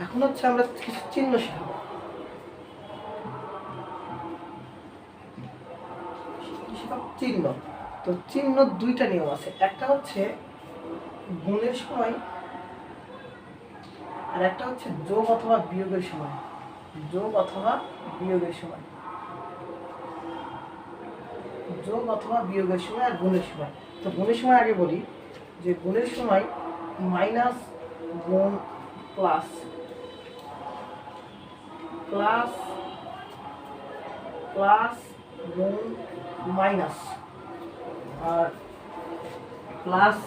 এখন হচ্ছে আমরা কিছু চিহ্ন শিখাবো। চিহ্ন। তো চিহ্ন দুইটা নিয়ম আছে। একটা হচ্ছে গুণের সময় আর একটা হচ্ছে যোগ অথবা বিয়োগের সময়। যোগ অথবা বিয়োগের সময়। যোগ অথবা বিয়োগের সময় আর গুণের সময়। তো গুণের সময় আগে বলি যে গুণের সময় মাইনাস গুণ প্লাস প্লাস প্লাস গুণ মাইনাস আর প্লাস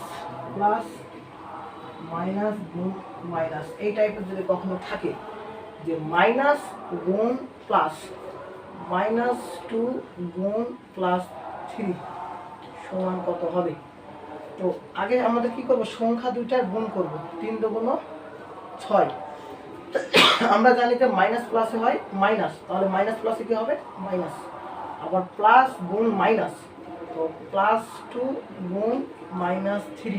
প্লাস মাইনাস গুণ মাইনাস এই টাইপের যদি কখনো থাকে যে মাইনাস গুণ প্লাস মাইনাস টু গুণ প্লাস থ্রি সমান কত হবে? তো আগে আমাদের কি করব? সংখ্যা দুইটার গুণ করব। তিন দুগুণ ছয়। আমরা জানি যে মাইনাস প্লাসে হয় মাইনাস তাহলে মাইনাস প্লাসে কি হবে? মাইনাস আবার প্লাস গুণ মাইনাস তো প্লাস টু গুণ মাইনাস থ্রি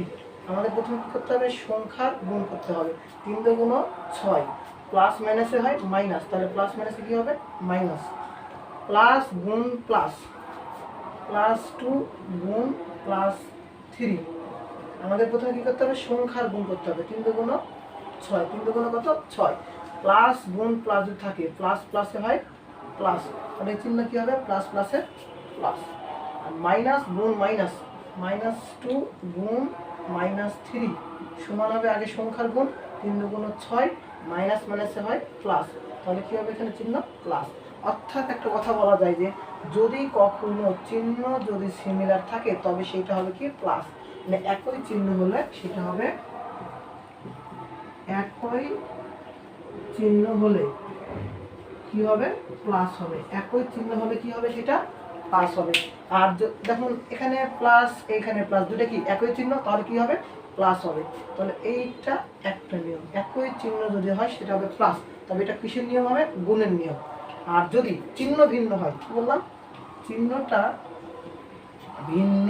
আমাদের প্রথমে কী করতে হবে? সংখ্যার গুণ করতে হবে। তিন দুগুণ ছয় প্লাস মাইনাসে হয় মাইনাস তাহলে প্লাস মাইনাসে কী হবে? মাইনাস প্লাস গুণ প্লাস প্লাস টু গুণ প্লাস থ্রি আমাদের প্রথমে কী করতে হবে? সংখ্যার গুণ করতে হবে। তিন দুগুণ ছয়, তিন দুগুণ কত? ছয়। প্লাস গুণ প্লাস যদি থাকে প্লাস প্লাসে হয়? প্লাস তাহলে চিহ্ন কী হবে? প্লাস প্লাসে প্লাস আর মাইনাস গুণ মাইনাস মাইনাস টু গুণ মাইনাস থ্রি সমান হবে আগে সংখ্যার গুণ, তিন দুগুণ ছয় মাইনাস মাইনাসে হয় প্লাস তাহলে কী হবে এখানে চিহ্ন? প্লাস অর্থাৎ একটা কথা বলা যায় যে, যদি কখনো চিহ্ন যদি সিমিলার থাকে, তবে সেটা হবে কি? প্লাস মানে একই চিহ্ন হলে সেটা হবে একই চিহ্ন হলে কি হবে? প্লাস হবে। একই চিহ্ন হলে কি হবে সেটা? প্লাস হবে। আর দেখুন, এখানে প্লাস এখানে প্লাস দুটা কি? একই চিহ্ন, তাহলে কি হবে? প্লাস হবে। তাহলে এইটা একটা নিয়ম। একই চিহ্ন যদি হয়, সেটা হবে প্লাস তবে এটা কিসের নিয়ম হবে? গুণের নিয়ম। আর যদি চিহ্ন ভিন্ন হয়, কি বললাম? চিহ্নটা ভিন্ন।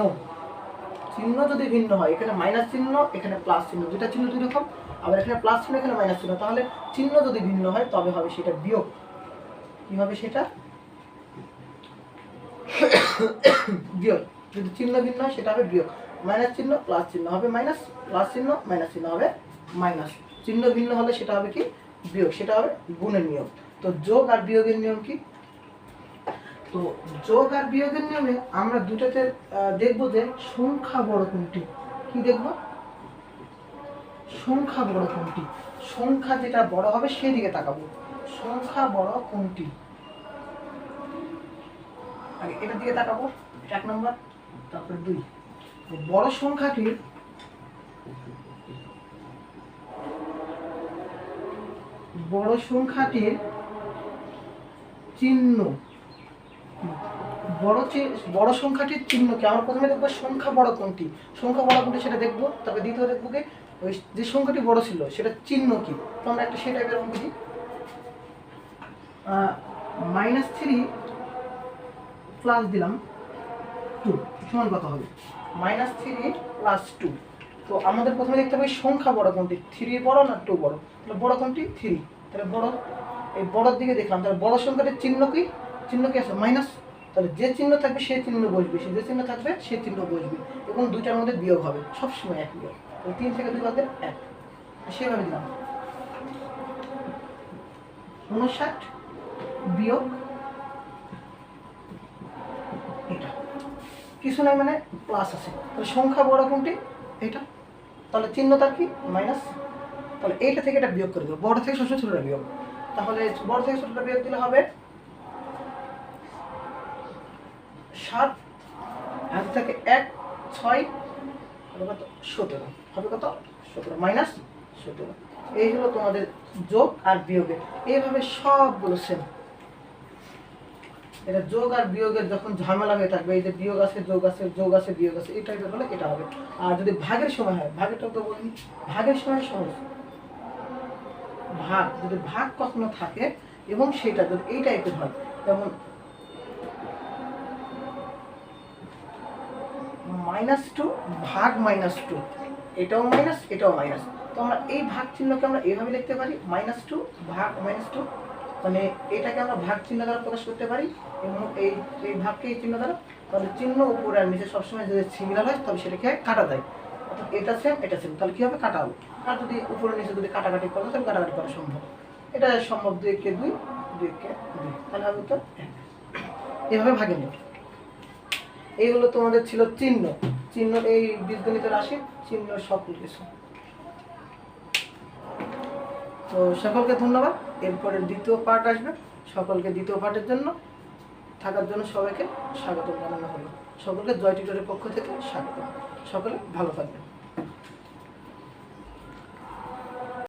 চিহ্ন যদি ভিন্ন হয়, এখানে মাইনাস চিহ্ন, এখানে প্লাস চিহ্ন। দুটা চিহ্ন দুই রকম। আবার এখানে প্লাস চিহ্ন, এখানে মাইনাস চিহ্ন। তাহলে চিহ্ন যদি ভিন্ন হয়, তবে হবে সেটা বিয়োগ। কি হবে সেটা? বিয়োগ। যদি চিহ্ন ভিন্ন হয়, সেটা হবে বিয়োগ। মাইনাস চিহ্ন প্লাস চিহ্ন হবে মাইনাস প্লাস চিহ্ন মাইনাস চিহ্ন হবে মাইনাস চিহ্ন ভিন্ন হলে সেটা হবে কি? বিয়োগ। সেটা হবে গুণের নিয়ম। তো যোগ আর বিয়োগের নিয়ম কি? তো যোগ আর বিয়োগের নিয়মে আমরা দুটাতে দেখব যে সংখ্যা বড় কোনটি। কি দেখব? সংখ্যা বড় কোনটি? সংখ্যা যেটা বড় হবে সেই দিকে তাকাবো। সংখ্যা বড় কোনটি? আগে এটার দিকে তাকাবো, এক নম্বর, তারপরে দুই। বড় সংখ্যাটির বড় সংখ্যাটির চিহ্ন। বড় চি- বড় সংখ্যাটির চিহ্ন কি? আমরা প্রথমে দেখব সংখ্যা বড় কোনটি? সংখ্যা বড় কোনটি সেটা দেখব, তারপরে দ্বিতীয় দেখব কি, ওই যে সংখ্যাটি বড় ছিল সেটা চিহ্ন কি? তো আমরা একটা টাইপের অঙ্ক দিই মাইনাস থ্রি প্লাস দিলাম টু সমান কত হবে? মাইনাস থ্রি প্লাস টু তো আমাদের প্রথমে দেখতে হবে সংখ্যা বড় কোনটি? থ্রি বড় না টু বড়? তাহলে বড় কোনটি? থ্রি তাহলে বড়, এই বড়র দিকে দেখলাম, তাহলে বড় সংখ্যাটির চিহ্ন কি? চিহ্ন কি আছে? মাইনাস তাহলে যে চিহ্ন থাকবে সে চিহ্ন বসবে, সে যে চিহ্ন থাকবে সে চিহ্ন বসবে এবং দুইটার মধ্যে বিয়োগ হবে, সবসময় এক বিয়োগ। তিন থেকে দুই বাদ এক। সেভাবে দিলাম। উনষাট বিয়োগ এটা। কিছু নাই মানে প্লাস আছে। তাহলে সংখ্যা বড় কোনটি? এটা। তাহলে চিহ্ন তার কি? মাইনাস তাহলে এইটা থেকে এটা বিয়োগ করে দেবো। বড় থেকে সবসময় ছোটটা বিয়োগ। তাহলে বড় থেকে ছোটটা বিয়োগ দিলে হবে সাত হাত এক, ছয় কত? সতেরো। হবে কত? সতেরো। মাইনাস সতেরো। এই হলো তোমাদের যোগ আর বিয়োগের। এইভাবে এটা যোগ আর বিয়োগের যখন ঝামেলা হয়ে থাকবে, এই যে বিয়োগ আছে, যোগ আছে যোগ আছে, বিয়োগ আছে, এই টাইপের হলে এটা হবে। আর যদি ভাগের সময় হয় ভাগেরটা তো বলি। ভাগের সময় সহজ। ভাগ, যদি ভাগ কখনো থাকে, এবং সেটা যদি এই টাইপের হয়, যেমন মাইনাস টু ভাগ মাইনাস টু এটাও মাইনাস এটাও মাইনাস তো আমরা এই ভাগ চিহ্নকে আমরা এইভাবে লিখতে পারি মাইনাস টু ভাগ মাইনাস টু মানে এটাকে আমরা ভাগ চিহ্ন দ্বারা প্রকাশ করতে পারি এবং এই এই ভাগকে এই চিহ্ন দ্বারা। তাহলে চিহ্ন উপরে আর নিচে সবসময় যদি সিমিলার হয় তবে সেটাকে কাটা যায় অর্থাৎ এটা সেম এটা সেম তাহলে কী হবে? কাটা হবে। আর যদি উপরে নিচে যদি কাটাকাটি করে তাহলে কাটাকাটি করা সম্ভব। এটা সম্ভব দুই কে দুই দুই কে দুই। তাহলে হবে তো এভাবে ভাগে নেব। এই হলো তোমাদের ছিল চিহ্ন। চিহ্ন এই বীজগণিত রাশি, চিহ্ন সকল কিছু। তো সকলকে ধন্যবাদ। এরপরে দ্বিতীয় পার্ট আসবে। সকলকে দ্বিতীয় পার্টের জন্য, থাকার জন্য সবাইকে স্বাগত জানানো হলো। সকলকে জয় টিটরের পক্ষ থেকে স্বাগত। সকলে ভালো থাকবেন।